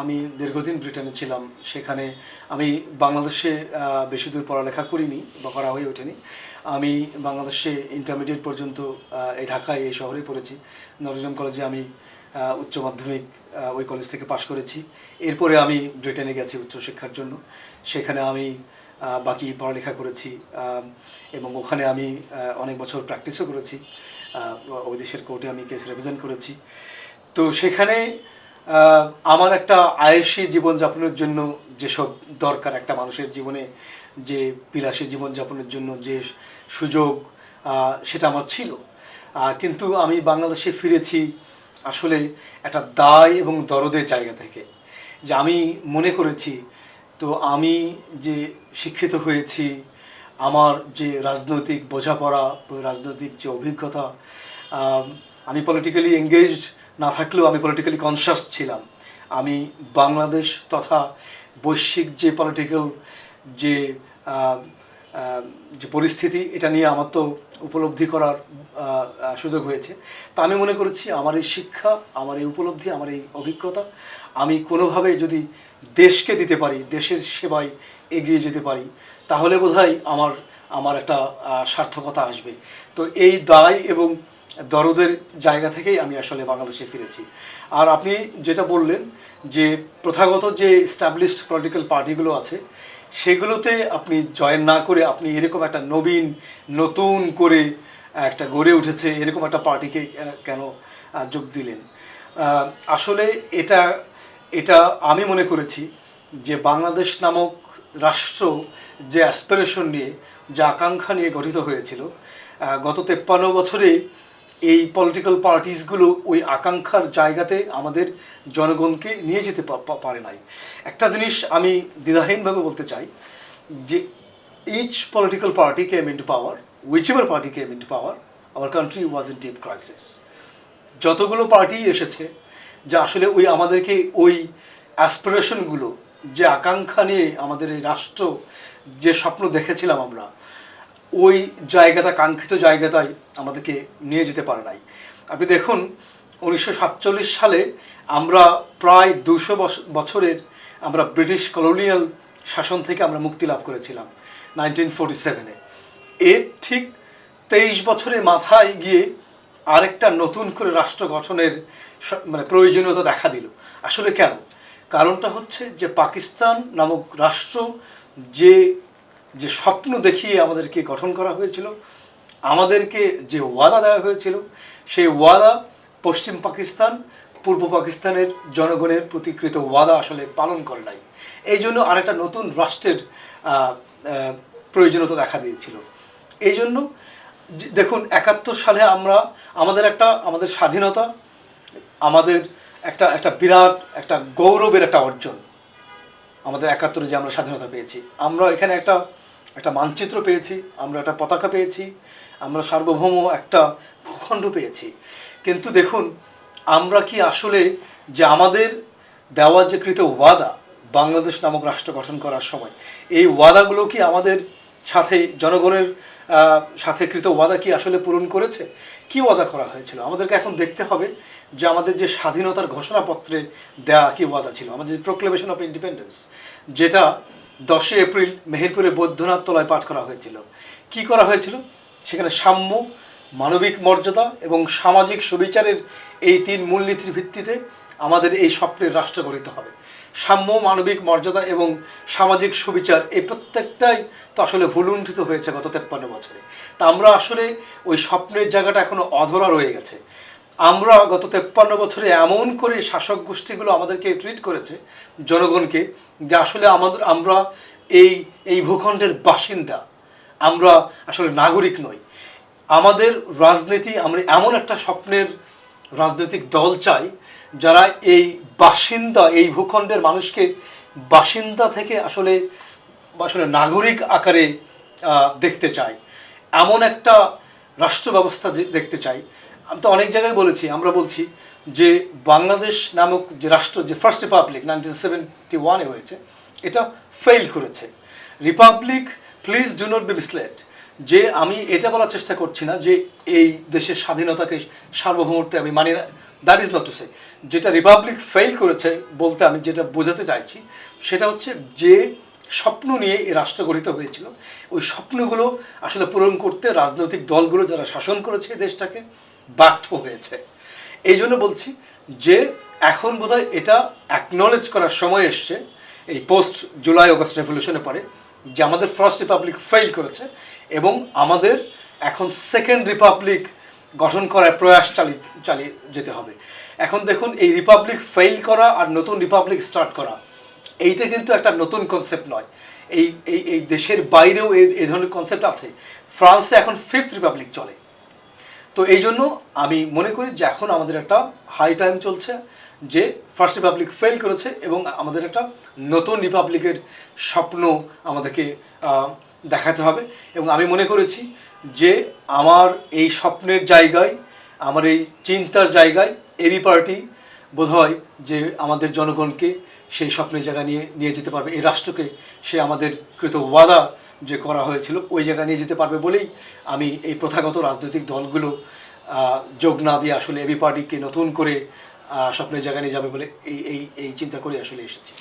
আমি দীর্ঘদিন ব্রিটেনে ছিলাম, সেখানে আমি বাংলাদেশে বেশি দূর পড়ালেখা করিনি বা করা হয়ে ওঠেনি। আমি বাংলাদেশে ইন্টারমিডিয়েট পর্যন্ত এই ঢাকায়, এই শহরে পড়েছি। নটরডেম কলেজে আমি উচ্চ মাধ্যমিক ওই কলেজ থেকে পাশ করেছি। এরপরে আমি ব্রিটেনে গেছি উচ্চশিক্ষার জন্য। সেখানে আমি বাকি পড়ালেখা করেছি এবং ওখানে আমি অনেক বছর প্র্যাকটিসও করেছি। ওই দেশের কোর্টে আমি কেস রিপ্রেজেন্ট করেছি। তো সেখানে আমার একটা আয়সী জীবনযাপনের জন্য যেসব দরকার, একটা মানুষের জীবনে যে বিলাসী জীবনযাপনের জন্য যে সুযোগ সেটা আমার ছিল। কিন্তু আমি বাংলাদেশে ফিরেছি আসলে একটা দায় এবং দরদের জায়গা থেকে। যে আমি মনে করেছি, তো আমি যে শিক্ষিত হয়েছি, আমার যে রাজনৈতিক বোঝাপড়া, রাজনৈতিক যে অভিজ্ঞতা আমি পলিটিক্যালি এঙ্গেজড না থাকলেও আমি পলিটিক্যালি কনসাস ছিলাম। আমি বাংলাদেশ তথা বৈশ্বিক যে পলিটিক্যাল যে যে পরিস্থিতি, এটা নিয়ে আমার তো উপলব্ধি করার সুযোগ হয়েছে। তো আমি মনে করেছি, আমার এই শিক্ষা, আমার এই উপলব্ধি, আমার এই অভিজ্ঞতা, আমি কোনোভাবে যদি দেশকে দিতে পারি, দেশের সেবায় এগিয়ে যেতে পারি, তাহলে বোধহয় আমার আমার একটা সার্থকতা আসবে। তো এই দায় এবং দরদের জায়গা থেকেই আমি আসলে বাংলাদেশে ফিরেছি। আর আপনি যেটা বললেন যে প্রথাগত যে স্ট্যাবলিশড পলিটিক্যাল পার্টিগুলো আছে, সেগুলোতে আপনি জয়েন না করে আপনি এরকম একটা নবীন, নতুন করে একটা গড়ে উঠেছে, এরকম একটা পার্টিকে কেন- কেন যোগ দিলেন? আসলে এটা এটা আমি মনে করেছি যে বাংলাদেশ নামক রাষ্ট্র যে অ্যাসপিরেশন নিয়ে, যে আকাঙ্ক্ষা নিয়ে গঠিত হয়েছিল গত তেপ্পান্ন বছরে এই পলিটিক্যাল পার্টিসগুলো ওই আকাঙ্ক্ষার জায়গাতে আমাদের জনগণকে নিয়ে যেতে পারে নাই। একটা জিনিস আমি দ্বিধাহীনভাবে বলতে চাই যে each political party came into power which ever party came into power our country was in deep crisis যতগুলো পার্টি এসেছে, যা আসলে ওই আমাদেরকে ওই অ্যাসপিরেশনগুলো যে আকাঙ্ক্ষা নিয়ে আমাদের এই রাষ্ট্র যে স্বপ্ন দেখেছিলাম আমরা ওই জায়গাটা, কাঙ্ক্ষিত জায়গাটাই আমাদেরকে নিয়ে যেতে পারে নাই। আপনি দেখুন, উনিশশো সাতচল্লিশ সালে আমরা প্রায় দুশো বছরের আমরা ব্রিটিশ কলোনিয়াল শাসন থেকে আমরা মুক্তি লাভ করেছিলাম, নাইনটিন ফোরটি সেভেনে। এর ঠিক তেইশ বছরের মাথায় গিয়ে আরেকটা নতুন করে রাষ্ট্র গঠনের মানে প্রয়োজনীয়তা দেখা দিল। আসলে কেন? কারণটা হচ্ছে যে পাকিস্তান নামক রাষ্ট্র যে যে স্বপ্ন দেখিয়ে আমাদেরকে গঠন করা হয়েছিল, আমাদেরকে যে ওয়াদা দেওয়া হয়েছিল, সেই ওয়াদা পশ্চিম পাকিস্তান, পূর্ব পাকিস্তানের জনগণের প্রতিকৃত ওয়াদা আসলে পালন করে নাই। এই জন্য আরেকটা নতুন রাষ্ট্রের প্রয়োজনীয়তা দেখা দিয়েছিল। এই জন্য দেখুন, একাত্তর সালে আমরা, আমাদের একটা, আমাদের স্বাধীনতা, আমাদের একটা একটা বিরাট, একটা গৌরবের একটা অর্জন। আমাদের একাত্তরে যে আমরা স্বাধীনতা পেয়েছি, আমরা এখানে একটা একটা মানচিত্র পেয়েছি, আমরা একটা পতাকা পেয়েছি, আমরা সার্বভৌম একটা ভূখণ্ড পেয়েছি। কিন্তু দেখুন, আমরা কি আসলে যে আমাদের দেওয়া যে কৃত ওয়াদা বাংলাদেশ নামক রাষ্ট্র গঠন করার সময়, এই ওয়াদাগুলো কি আমাদের সাথে জনগণের সাথে কৃত ওয়াদা কি আসলে পূরণ করেছে? কি ওয়াদা করা হয়েছিল? আমাদেরকে এখন দেখতে হবে যে আমাদের যে স্বাধীনতার ঘোষণাপত্রে দেয়া কি ওয়াদা ছিল। আমাদের যে প্রোক্লেমেশন অফ ইন্ডিপেন্ডেন্স যেটা দশই এপ্রিল মেহেরপুরে বৈদ্যনাথ তলায় পাঠ করা হয়েছিল। কি করা হয়েছিল? সেখানে সাম্য, মানবিক মর্যাদা এবং সামাজিক সুবিচারের এই তিন মূলনীতির ভিত্তিতে আমাদের এই স্বপ্নের রাষ্ট্র গঠিত হবে। সাম্য, মানবিক মর্যাদা এবং সামাজিক সুবিচার, এই প্রত্যেকটাই তো আসলে ভুলুণ্ঠিত হয়েছে গত তেপ্পান্ন বছরে। তা আমরা আসলে ওই স্বপ্নের জায়গাটা এখনও অধরা রয়ে গেছে। আমরা গত তেপ্পান্ন বছরে এমন করে শাসক গোষ্ঠীগুলো আমাদেরকে ট্রিট করেছে জনগণকে, যে আসলে আমাদের, আমরা এই এই ভূখণ্ডের বাসিন্দা। আমরা আসলে নাগরিক নই। আমাদের রাজনীতি, আমরা এমন একটা স্বপ্নের রাজনৈতিক দল চাই, যারা এই বাসিন্দা, এই ভূখণ্ডের মানুষকে বাসিন্দা থেকে আসলে আসলে নাগরিক আকারে দেখতে চাই। এমন একটা রাষ্ট্র ব্যবস্থা দেখতে চাই। আমি তো অনেক জায়গায় বলেছি, আমরা বলছি যে, বাংলাদেশ নামক যে রাষ্ট্র, যে ফার্স্ট রিপাবলিক নাইনটিন সেভেন্টি ওয়ানে হয়েছে, এটা ফেল করেছে। Republic please do not be misled যে আমি এটা বলার চেষ্টা করছি না যে এই দেশের স্বাধীনতাকে সার্বভৌমত্বে আমি মানি না that is not to say যেটা রিপাবলিক ফেল করেছে বলতে আমি যেটা বোঝাতে চাইছি, সেটা হচ্ছে যে স্বপ্ন নিয়ে এই রাষ্ট্র গঠিত হয়েছিল। ওই স্বপ্নগুলো আসলে পূরণ করতে রাজনৈতিক দলগুলো যারা শাসন করেছে এই দেশটাকে ব্যর্থ হয়েছে। এই জন্য বলছি যে এখন বোধহয় এটা অ্যাকনলেজ করার সময় এসছে, এই পোস্ট জুলাই অগস্ট রেভলিউশনের পরে। যে আমাদের ফার্স্ট রিপাবলিক ফেল করেছে এবং আমাদের এখন সেকেন্ড রিপাবলিক গঠন করার প্রয়াস চালিয়ে চালিয়ে যেতে হবে। এখন দেখুন, এই রিপাবলিক ফেল করা আর নতুন রিপাবলিক স্টার্ট করা, এইটা কিন্তু একটা নতুন কনসেপ্ট নয়। এই এই দেশের বাইরেও এই ধরনের কনসেপ্ট আছে। ফ্রান্সে এখন ফিফথ রিপাবলিক চলে। তো এই জন্য আমি মনে করি যে এখন আমাদের একটা হাই টাইম চলছে যে ফার্স্ট রিপাবলিক ফেল করেছে এবং আমাদের একটা নতুন রিপাবলিকের স্বপ্ন আমাদেরকে দেখাতে হবে। এবং আমি মনে করেছি যে আমার এই স্বপ্নের জায়গায়, আমার এই চিন্তার জায়গায় এবি পার্টি বোধহয় যে আমাদের জনগণকে সেই স্বপ্নের জায়গা নিয়ে নিয়ে যেতে পারবে। এই রাষ্ট্রকে সে আমাদের কৃত ওয়াদা যে করা হয়েছিল, ওই জায়গায় নিয়ে যেতে পারবে বলেই আমি এই প্রথাগত রাজনৈতিক দলগুলো যোগ না দিয়ে আসলে এবি পার্টিকে নতুন করে স্বপ্নের জায়গায় নিয়ে যাবে বলে এই এই এই চিন্তা করে আসলে এসেছি।